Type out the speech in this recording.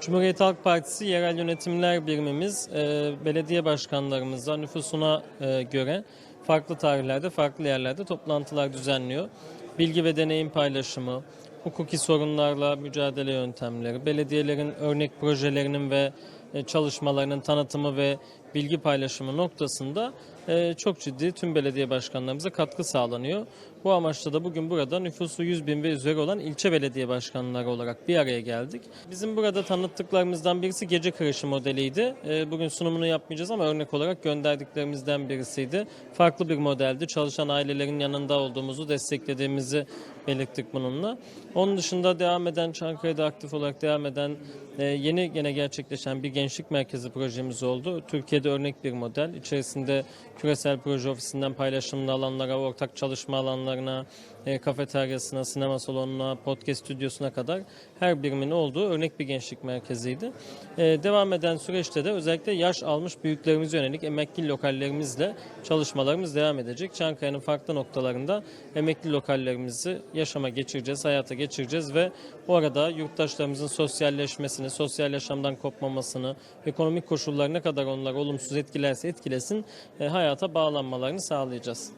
Cumhuriyet Halk Partisi Yerel Yönetimler Birimimiz e, belediye başkanlarımızla nüfusuna e, göre farklı tarihlerde, farklı yerlerde toplantılar düzenliyor. Bilgi ve deneyim paylaşımı, hukuki sorunlarla mücadele yöntemleri, belediyelerin örnek projelerinin ve çalışmalarının tanıtımı ve bilgi paylaşımı noktasında e, çok ciddi tüm belediye başkanlarımıza katkı sağlanıyor. Bu amaçla da bugün burada nüfusu 100 bin ve üzeri olan ilçe belediye başkanları olarak bir araya geldik. Bizim burada tanıttıklarımızdan birisi gece kreşi modeliydi. E, Bugün sunumunu yapmayacağız ama örnek olarak gönderdiklerimizden birisiydi. Farklı bir modeldi. Çalışan ailelerin yanında olduğumuzu, desteklediğimizi belirttik bununla. Onun dışında devam eden, Çankaya'da aktif olarak devam eden e, yeni gene gerçekleşen bir gençlik merkezi projemiz oldu. Türkiye'de örnek bir model. İçerisinde küresel proje ofisinden paylaşımlı alanlara, ortak çalışma alanlarına, e, kafeteryasına, sinema salonuna, podcast stüdyosuna kadar her birimin olduğu örnek bir gençlik merkeziydi. E, devam eden süreçte de özellikle yaş almış büyüklerimize yönelik emekli lokallerimizle çalışmalarımız devam edecek. Çankaya'nın farklı noktalarında emekli lokallerimizi yaşama geçireceğiz, hayata geçireceğiz ve orada yurttaşlarımızın sosyalleşmesini, sosyal yaşamdan kopmamasını, ekonomik koşullar ne kadar onları olumsuz etkilerse etkilesin e, hayata bağlanmalarını sağlayacağız.